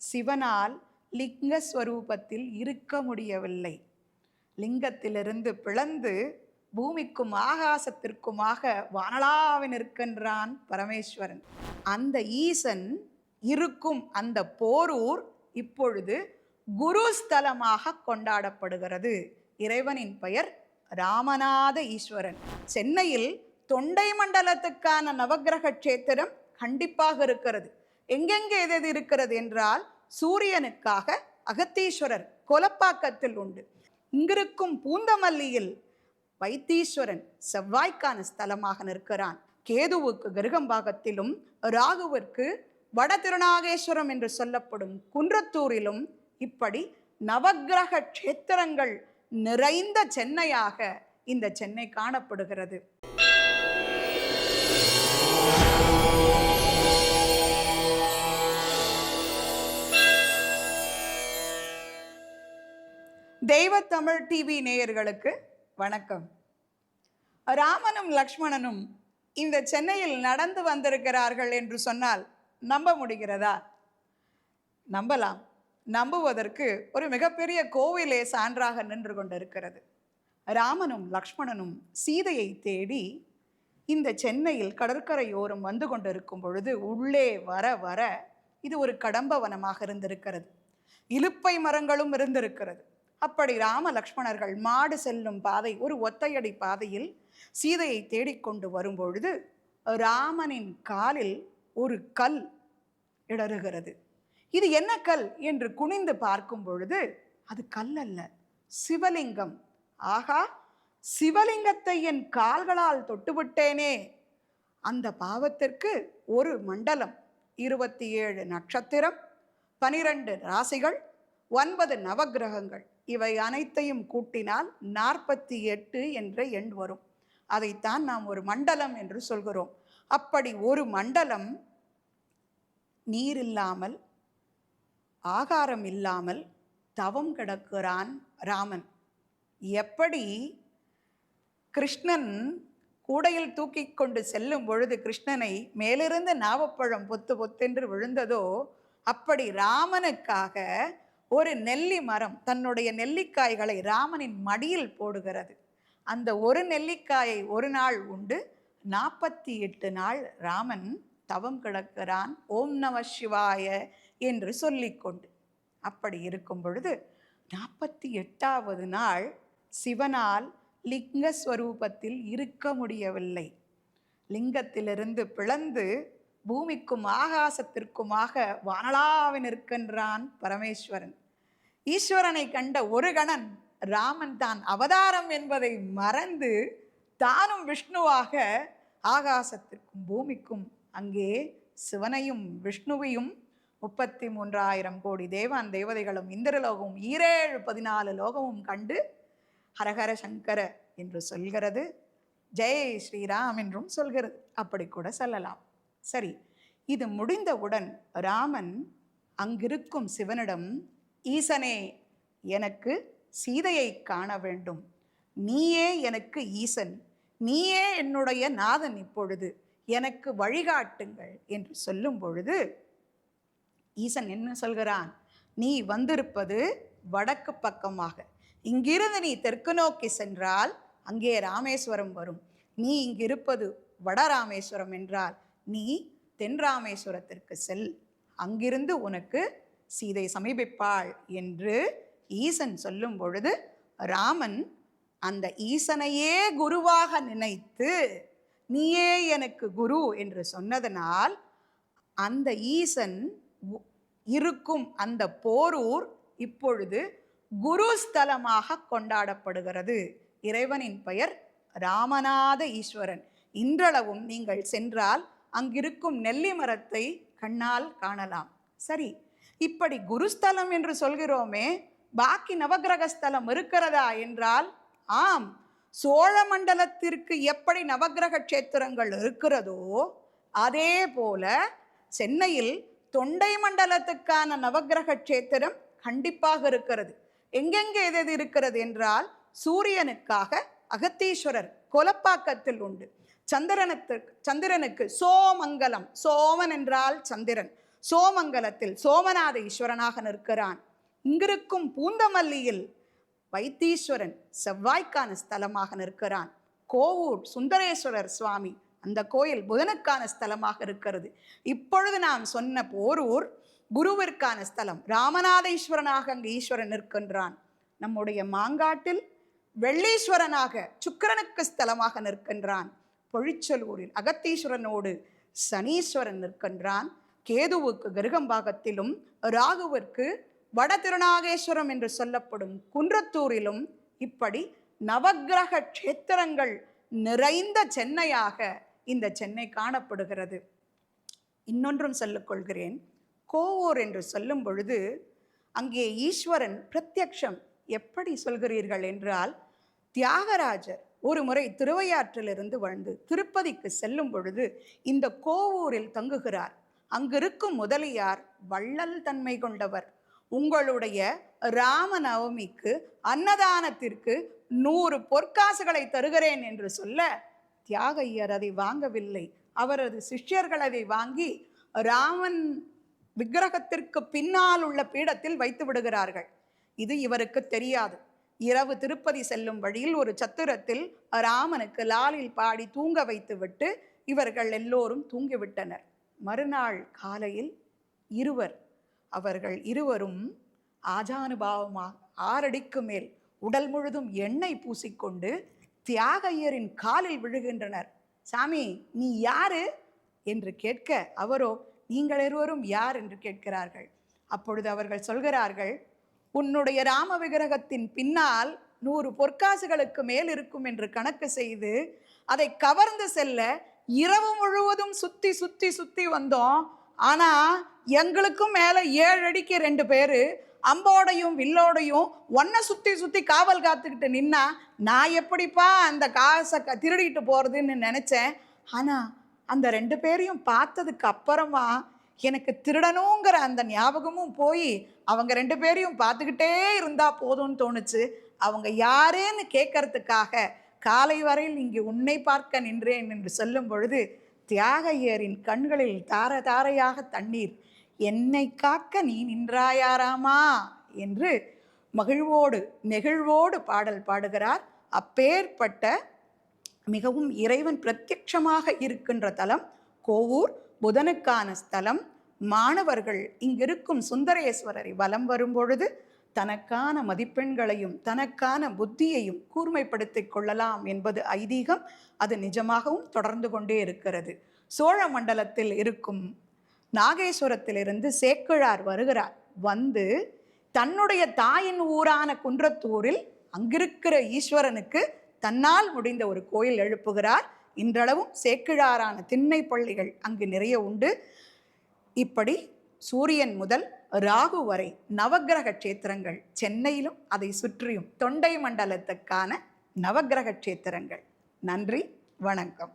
சிவனால் லிங்கஸ்வரூபத்தில் இருக்க முடியவில்லை. லிங்கத்திலிருந்து பிளந்து பூமிக்கும் ஆகாசத்திற்குமாக வானலாவி நிற்கின்றான் பரமேஸ்வரன். அந்த ஈசன் இருக்கும் அந்த போரூர் இப்பொழுது குருஸ்தலமாக கொண்டாடப்படுகிறது. இறைவனின் பெயர் ராமநாத ஈஸ்வரன். சென்னையில் தொண்டை மண்டலத்துக்கான நவகிரக கஷேத்திரம் கண்டிப்பாக இருக்கிறது. எங்கெங்கே எது எது இருக்கிறது என்றால் சூரியனுக்காக அகத்தீஸ்வரர் கொலப்பாக்கத்தில் உண்டு. இங்கிருக்கும் பூந்தமல்லியில் வைத்தீஸ்வரன் செவ்வாய்க்கான ஸ்தலமாக நிற்கிறான். கேதுவுக்கு கிருகம்பாகத்திலும் ராகுவிற்கு வட திருநாகேஸ்வரம் என்று சொல்லப்படும் குன்றத்தூரிலும் இப்படி நவக்கிரக க்ஷேத்திரங்கள் நிறைந்த சென்னையாக இந்த சென்னை காணப்படுகிறது. தெய்வத்தமிழ் டிவி நேயர்களுக்கு வணக்கம். ராமனும் லக்ஷ்மணனும் இந்த சென்னையில் நடந்து வந்திருக்கிறார்கள் என்று சொன்னால் நம்ப முடிகிறதா? நம்பலாம். நம்புவதற்கு ஒரு மிகப்பெரிய கோவிலே சான்றாக நின்று கொண்டிருக்கிறது. ராமனும் லக்ஷ்மணனும் சீதையை தேடி இந்த சென்னையில் கடற்கரையோரம் வந்து கொண்டிருக்கும் பொழுது உள்ளே வர வர இது ஒரு கடம்ப வனமாக இருந்திருக்கிறது. இலுப்பை மரங்களும் இருந்திருக்கிறது. அப்படி ராம லக்ஷ்மணர்கள் மாடு செல்லும் பாதை ஒரு ஒத்தையடி பாதையில் சீதையை தேடிக்கொண்டு வரும்பொழுது ராமனின் காலில் ஒரு கல் இடறுகிறது. இது என்ன கல் என்று குனிந்து பார்க்கும் பொழுது அது கல் அல்ல சிவலிங்கம். ஆகா சிவலிங்கத்தை என் கால்களால் தொட்டுவிட்டேனே. அந்த பாவத்திற்கு ஒரு மண்டலம் இருபத்தி ஏழு நட்சத்திரம் பனிரெண்டு ராசிகள் ஒன்பது நவக்கிரகங்கள் இவை அனைத்தையும் கூட்டினால் நாற்பத்தி எட்டு என்ற எண் வரும். அதைத்தான் நாம் ஒரு மண்டலம் என்று சொல்கிறோம். அப்படி ஒரு மண்டலம் நீர் இல்லாமல் ஆகாரம் இல்லாமல் தவம் கிடக்கிறான் ராமன். எப்படி? கிருஷ்ணன் கூடையில் தூக்கி கொண்டு செல்லும் பொழுது கிருஷ்ணனை மேலிருந்து நாவப்பழம் பொத்து பொத்தென்று விழுந்ததோ அப்படி ராமனுக்காக ஒரு நெல்லி மரம் தன்னுடைய நெல்லிக்காய்களை ராமனின் மடியில் போடுகிறது. அந்த ஒரு நெல்லிக்காயை ஒரு நாள் உண்டு நாற்பத்தி எட்டு நாள் ராமன் தவம் கிடக்கிறான் ஓம் நம சிவாய என்று சொல்லிக்கொண்டு. அப்படி இருக்கும் பொழுது நாற்பத்தி எட்டாவது நாள் சிவனால் லிங்க ஸ்வரூபத்தில் இருக்க முடியவில்லை. லிங்கத்திலிருந்து பிளந்து பூமிக்கும் ஆகாசத்திற்குமாக வானளாவி நிற்கின்றான் பரமேஸ்வரன். ஈஸ்வரனை கண்ட ஒரு கணன் ராமன் தான் அவதாரம் என்பதை மறந்து தானும் விஷ்ணுவாக ஆகாசத்திற்கும் பூமிக்கும் அங்கே சிவனையும் விஷ்ணுவையும் முப்பத்தி மூன்றாயிரம் கோடி தேவான் தேவதைகளும் இந்திரலோகமும் ஈரேழு பதினாலு லோகமும் கண்டு ஹரஹர சங்கர என்று சொல்கிறது. ஜெய் ஸ்ரீராம் என்றும் சொல்கிறது. அப்படி கூட சொல்லலாம். சரி இது முடிந்தவுடன் ராமன் அங்கிருக்கும் சிவனிடம் ஈசனே எனக்கு சீதையை காண வேண்டும். நீயே எனக்கு ஈசன். நீயே என்னுடைய நாதன் இப்பொழுது. எனக்கு வழிகாட்டுங்கள் என்று சொல்லும் பொழுது ஈசன் என்ன சொல்கிறான்? நீ வந்திருப்பது வடக்கு பக்கமாக. இங்கிருந்து நீ தெற்கு நோக்கி சென்றால் அங்கே ராமேஸ்வரம் வரும். நீ இங்கிருப்பது வட ராமேஸ்வரம் என்றால் நீ தென் ராமேஸ்வரத்திற்கு செல். அங்கிருந்து உனக்கு சீதை சமீபிப்பாள் என்று ஈசன் சொல்லும் பொழுது ராமன் அந்த ஈசனையே குருவாக நினைத்து நீயே எனக்கு குரு என்று சொன்னதனால் அந்த ஈசன் உ- இருக்கும் அந்த போரூர் இப்பொழுது குருஸ்தலமாக கொண்டாடப்படுகிறது. இறைவனின் பெயர் ராமநாத ஈஸ்வரன். இன்றளவும் நீங்கள் சென்றால் அங்கிருக்கும் நெல்லி மரத்தை கண்ணால் காணலாம். சரி இப்படி குருஸ்தலம் என்று சொல்கிறோமே பாக்கி நவக்கிரக ஸ்தலம் இருக்கிறதா என்றால் ஆம். சோழ மண்டலத்திற்கு எப்படி நவகிரக கஷேத்திரங்கள் இருக்கிறதோ அதே போல சென்னையில் தொண்டை மண்டலத்துக்கான நவகிரக க்ஷேத்திரம் கண்டிப்பாக இருக்கிறது. எங்கெங்கே எது எது இருக்கிறது என்றால் சூரியனுக்காக அகத்தீஸ்வரர் கொலப்பாக்கத்தில் உண்டு. சந்திரனுக்கு சந்திரனுக்கு சோமங்கலம் சோமன் என்றால் சந்திரன். சோமங்கலத்தில் சோமநாத ஈஸ்வரனாக நிற்கிறான். இங்கிருக்கும் பூந்தமல்லியில் வைத்தீஸ்வரன் செவ்வாய்க்கான ஸ்தலமாக நிற்கிறான். கோவூர் சுந்தரேஸ்வரர் சுவாமி அந்த கோயில் புதனுக்கான ஸ்தலமாக இருக்கிறது. இப்பொழுது நாம் சொன்ன போரூர் குருவிற்கான ஸ்தலம். ராமநாதேஸ்வரனாக அங்கு ஈஸ்வரன் நிற்கின்றான். நம்முடைய மாங்காட்டில் வெள்ளீஸ்வரனாக சுக்கிரனுக்கு ஸ்தலமாக நிற்கின்றான். பொழிச்சலூரில் அகத்தீஸ்வரனோடு சனீஸ்வரன் நிற்கின்றான். கேதுவுக்கு கிருகம்பாகத்திலும் ராகுவிற்கு வட திருநாகேஸ்வரம் என்று சொல்லப்படும் குன்றத்தூரிலும் இப்படி நவக்கிரக க்ஷேத்திரங்கள் நிறைந்த சென்னையாக இந்த சென்னை காணப்படுகிறது. இன்னொன்றும் சொல்லிக்கொள்கிறேன் கோவூர் என்று சொல்லும் பொழுது அங்கே ஈஸ்வரன் பிரத்யக்ஷம் எப்படி சொல்கிறீர்கள் என்றால் தியாகராஜர் ஒரு முறை திருவையாற்றிலிருந்து வந்து திருப்பதிக்கு செல்லும் பொழுது இந்த கோவூரில் தங்குகிறார். அங்கிருக்கும் முதலியார் வள்ளல் தன்மை கொண்டவர். உங்களுடைய ராமநவமிக்கு அன்னதானத்திற்கு நூறு பொற்காசுகளை தருகிறேன் என்று சொல்ல தியாகையர் அதை வாங்கவில்லை. அவரது சிஷ்யர்கள் அதை வாங்கி ராமன் விக்கிரகத்திற்கு பின்னால் உள்ள பீடத்தில் வைத்து விடுகிறார்கள். இது இவருக்கு தெரியாது. இரவு திருப்பதி செல்லும் வழியில் ஒரு சத்துரத்தில் ராமனுக்கு லாலில் பாடி தூங்க வைத்துவிட்டு இவர்கள் எல்லோரும் தூங்கிவிட்டனர். மறுநாள் காலையில் இருவர் அவர்கள் இருவரும் ஆஜானுபாவமாக ஆறடிக்கு மேல் உடல் முழுதும் எண்ணெய் பூசிக்கொண்டு தியாகையரின் காலில் விழுகின்றனர். சாமி நீ யாரு? என்று கேட்க அவரோ நீங்கள் இருவரும் யார்? என்று கேட்கிறார்கள். அப்பொழுது அவர்கள் சொல்கிறார்கள் உன்னுடைய ராம விக்கிரகத்தின் பின்னால் நூறு பொற்காசுகளுக்கு மேல் இருக்கும் என்று கணக்கு செய்து அதை கவர்ந்து செல்ல இரவு முழுவதும் சுத்தி சுத்தி சுத்தி வந்தோம். ஆனா எங்களுக்கும் மேல ஏழு அடிக்கு ரெண்டு பேரு அம்போடையும் வில்லோடையும் ஒன்றை சுத்தி சுத்தி காவல் காத்துக்கிட்டு நின்னா நான் எப்படிப்பா அந்த காசை க- திருடிட்டு போறதுன்னு நினைச்சேன். ஆனா அந்த ரெண்டு பேரையும் பார்த்ததுக்கு அப்புறமா எனக்கு திருடணுங்கிற அந்த ஞாபகமும் போய் அவங்க ரெண்டு பேரையும் பார்த்துக்கிட்டே இருந்தா போதும்னு தோணுச்சு. அவங்க யாருன்னு கேட்கறதுக்காக காலை வரையில் இங்கு உன்னை பார்க்க நின்றேன் என்று சொல்லும் பொழுது தியாகையரின் கண்களில் தார தாரையாக தண்ணீர் என்னை காக்க நீ நின்றாயாராமா? என்று மகிழ்வோடு நெகிழ்வோடு பாடல் பாடுகிறார். அப்பேற்பட்ட மிகவும் இறைவன் பிரத்யட்சமாக இருக்கின்ற தலம் கோவூர் புதனுக்கான ஸ்தலம். மாணவர்கள் இங்கிருக்கும் சுந்தரேஸ்வரரை வலம் வரும்பொழுது தனக்கான மதிப்பெண்களையும் தனக்கான புத்தியையும் கூர்மைப்படுத்திக் கொள்ளலாம் என்பது ஐதீகம் அது நிஜமாகவும் தொடர்ந்து கொண்டே இருக்கிறது. சோழ மண்டலத்தில் இருக்கும் நாகேஸ்வரத்திலிருந்து சேக்கிழார் வருகிறார். வந்து தன்னுடைய தாயின் ஊரான குன்றத்தூரில் அங்கிருக்கிற ஈஸ்வரனுக்கு தன்னால் முடிந்த ஒரு கோயில் எழுப்புகிறார். இன்றளவும் சேக்கிழாரான திண்ணை பள்ளிகள் அங்கு நிறைய உண்டு. இப்படி சூரியன் முதல் ராகு வரை நவகிரக க்ஷேத்திரங்கள் சென்னையிலும் அதை சுற்றியும் தொண்டை மண்டலத்துக்கான நவகிரக க்ஷேத்திரங்கள். நன்றி வணக்கம்.